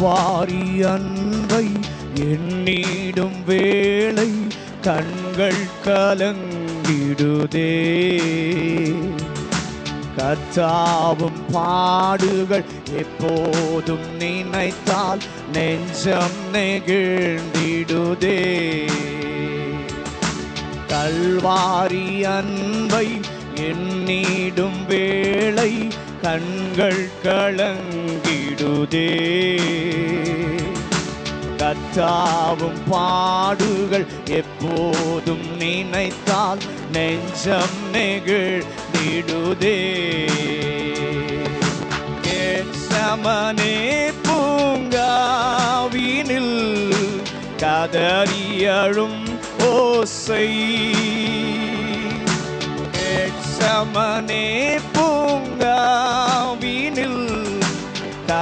வாரி அன்பை எண்ணிடும் வேளை கண்கள் கலங்கிடுதே. கத்தாவும் பாடுகள் எப்போதும் நினைத்தால் நெஞ்சம் நெகிழ்ந்திடுதே. கல்வாரி அன்பை எண்ணிடும் வேளை கண்கள் கலங்கிடுதே. கத்தாவும் பாடுகள் எப்போதும் நினைத்தால் நெஞ்சம் நெகிழ்ந்திடுதே. சமனே பூங்காவினில் கதறியழும் ஓசை. சமனே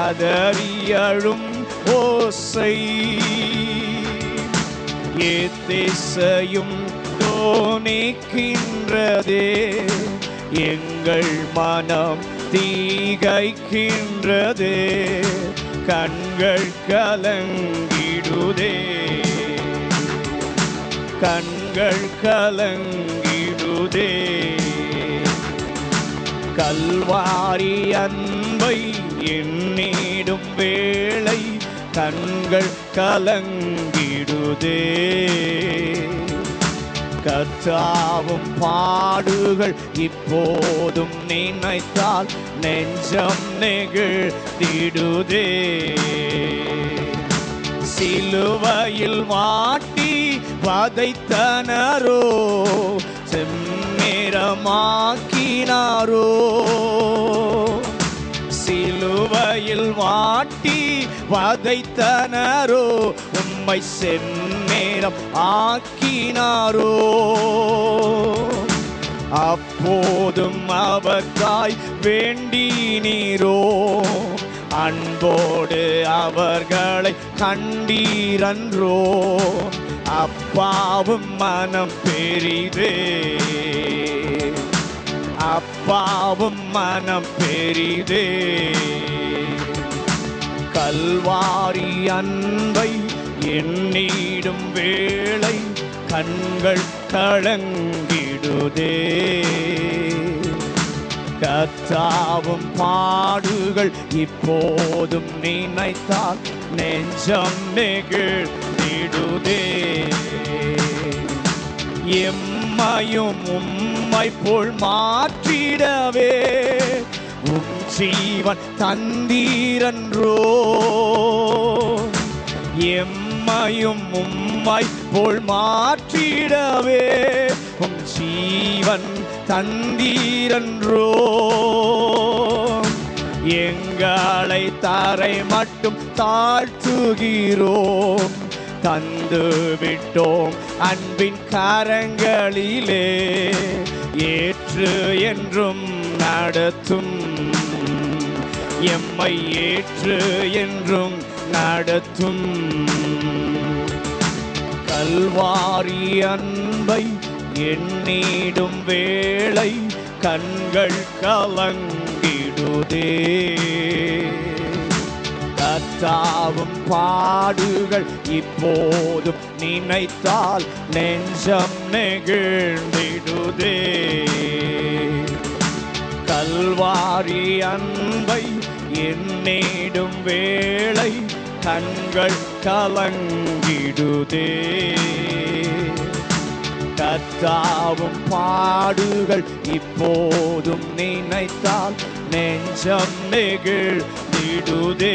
கதறியழும் ஓசை. எத்திசையும் தோணிக்கின்றதே எங்கள் மனம் தீகைக்கின்றதே கண்கள் கலங்கிடுதே. கண்கள் கலங்கிடுதே. கல்வாரி அன்பை எண்ணிடும் வேளை கண்கள் கலங்கிடுதே. கற்றாவும் பாடுகள் இப்போதும் நினைத்தால் நெஞ்சம் நெகிழ்த்திடுதே சிலுவையில் மாட்டி வதைத்தனரோ செம்மிரமாக்கினாரோ சிலுவையில் வாட்டி வதைத்தனரோ உம்மை செம்மேரம் ஆக்கினாரோ. அப்போதும் அவர்காய் வேண்டினீரோ. அன்போடு அவர்களை கண்டீரன்றோ. அப்பாவும் மனம் பெரிதே. அப்பாவும் மனம் பெரிதே. கல்வாரி அன்பை எண்ணிடும் வேளை கண்கள் கலங்கிடுதே கத்தாவும் பாடுகள் இப்போதும் நினைத்தால் நெஞ்சம் நெகிழ்ந்திடுதே. எம் எம்மையும் உம்மை போல் மாற்றிடவே. உம் ஜீவன் தந்தீரன்றோ. எம்மையும் உம்மை போல் மாற்றிடவே. உம் ஜீவன் தந்தீரன்றோ. எங்களை தரை மட்டும் தாழ்த்துகிறோம். தந்து விட்டோம் அன்பின் காரங்களிலே. ஏற்று என்றும் நடத்தும். எம்மை ஏற்று என்றும் நடத்தும். கல்வாரி அன்பை எண்ணிடும் வேளை கண்கள் கலங்கிடுதே. கத்தாவும் பாடுகள் இப்போதும் நினைத்தால் நெஞ்சம் நெகிழ்ந்திடுதே. கல்வாரி அன்பை எண்ணிடும் வேளை கண்கள் கலங்கிடுதே. கத்தாவும் பாடுகள் இப்போதும் நினைத்தால் நெஞ்சம் நெகிழ் ನೀಡುವುದೇ